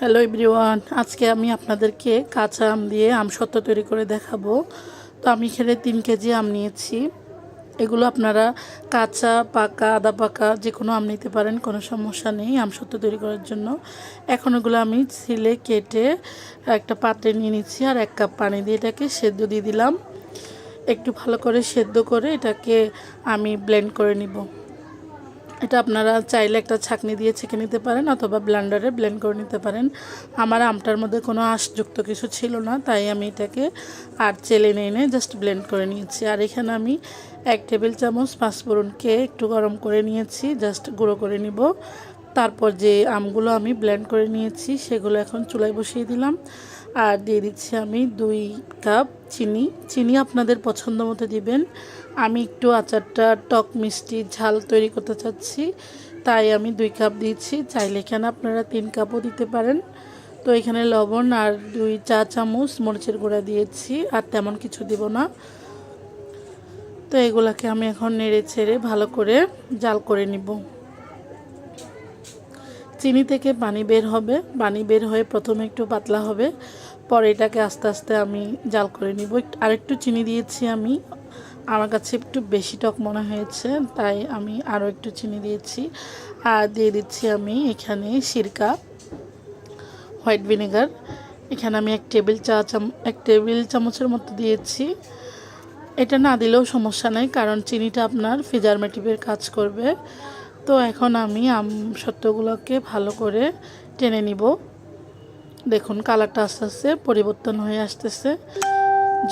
Hello everyone আজকে আমি আপনাদেরকে কাঁচা আম দিয়ে আম সত্ত্ব তৈরি করে দেখাবো। তো আমি এখানে তিন কেজি আম নিয়েছি। এগুলো আপনারা কাঁচা, পাকা, আদা পাকা যে কোনো আম নিতে পারেন, কোনো সমস্যা নেই আম সত্ত্ব তৈরি করার জন্য। এখন এগুলো আমি ছিলে, কেটে একটা পাত্রে নিয়ে নিচ্ছি আর এক কাপ পানি দিয়ে এটাকে সেদ্ধ দিয়ে দিলাম। একটু ভালো করে সেদ্ধ করে এটাকে আমি ব্লেন্ড করে নিব। এটা আপনারা চাইলে একটা ছাকনি দিয়ে ছেঁকে নিতে পারেন অথবা ব্লেন্ডারে ব্লেন্ড করে নিতে পারেন। আমার আমটার মধ্যে কোনো আঁশযুক্ত কিছু ছিল না, তাই আমি এটাকে আর চেলে নিয়ে জাস্ট ব্লেন্ড করে নিয়েছি। আর এখানে আমি এক টেবিল চামচ পাঁচফোড়নকে একটু গরম করে নিয়েছি জাস্ট গুঁড়ো করে নিব। তারপর যে আমগুলো আমি ব্লেন্ড করে নিয়েছি, সেগুলো এখন চুলায় বসিয়ে দিলাম। আর দিয়ে দিচ্ছি আমি দুই কাপ চিনি। চিনি আপনাদের পছন্দ মতো দিবেন। আমি একটু আচারটা টক মিষ্টি ঝাল তৈরি করতে চাচ্ছি, তাই আমি দুই কাপ দিয়েছি। চাইলে এখানে আপনারা তিন কাপও দিতে পারেন। তো এখানে লবণ আর দুই চা চামচ মরিচের গুঁড়া দিয়েছি, আর তেমন কিছু দিব না। তো এগুলাকে আমি এখন নেড়ে ছেড়ে ভালো করে জাল করে নিব। চিনি থেকে পানি বের হবে। পানি বের হয়ে প্রথমে একটু পাতলা হবে। পরে এটাকে আস্তে আস্তে আমি জাল করে নিব। আরেকটু চিনি দিয়েছি আমি। আমার কাছে একটু বেশি টক মনে হয়েছে, তাই আমি আরও একটু চিনি দিয়েছি। আর দিয়ে দিচ্ছি আমি এখানে সিরকা, হোয়াইট ভিনেগার। এখানে আমি এক টেবিল চা চাম এক টেবিল চামচের মতো দিয়েছি। এটা না দিলেও সমস্যা নেই, কারণ চিনিটা আপনার ফিজারমেটিভের কাজ করবে। তো এখন আমি আম সত্যগুলোকে ভালো করে টেনে নিব। দেখুন, কালারটা আস্তে আস্তে পরিবর্তন হয়ে আসতেছে।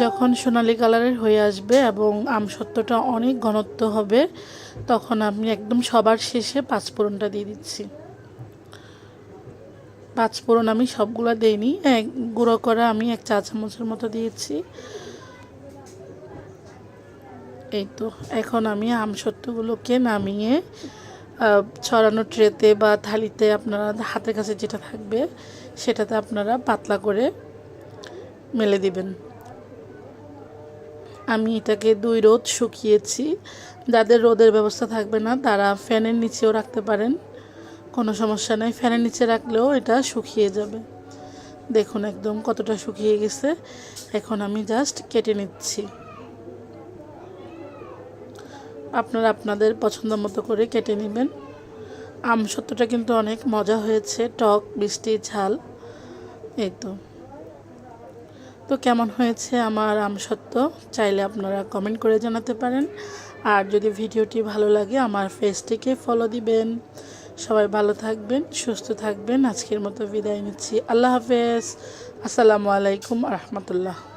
যখন সোনালি কালারের হয়ে আসবে এবং আমসত্ত্বটা অনেক ঘনত্ব হবে, তখন আমি একদম সবার শেষে পাঁচফোড়নটা দিয়ে দিচ্ছি। পাঁচফোড়ন আমি সবগুলো দিইনি, এক গুঁড়ো করা আমি এক চা চামচের মতো দিয়েছি। এই তো, এখন আমি আমসত্ত্বগুলোকে নামিয়ে ছড়ানো ট্রেতে বা থালিতে আপনারা হাতের কাছে যেটা থাকবে, সেটাতে আপনারা পাতলা করে মেলে দিবেন। আমি এটাকে দুই রোদ শুকিয়েছি। যাদের রোদের ব্যবস্থা থাকবে না, তারা ফ্যানের নিচেও রাখতে পারেন। কোনো সমস্যা নেই, ফ্যানের নিচে রাখলেও এটা শুকিয়ে যাবে। দেখুন একদম কতটা শুকিয়ে গেছে। এখন আমি জাস্ট কেটে নিচ্ছি। আপনারা আপনাদের পছন্দ মতো করে কেটে নেবেন। আম সত্যটা কিন্তু অনেক মজা হয়েছে, টক, মিষ্টি, ঝাল। এই তো। তো কেমন হয়েছে আমার আমসত্ত্ব চাইলে আপনারা কমেন্ট করে জানাতে পারেন। আর যদি ভিডিওটি ভালো লাগে আমার ফেসটিকে ফলো দিবেন। সবাই ভালো থাকবেন, সুস্থ থাকবেন। আজকের মতো বিদায় নিচ্ছি। আল্লাহ হাফেজ। আসসালামু আলাইকুম রহমতুল্লাহ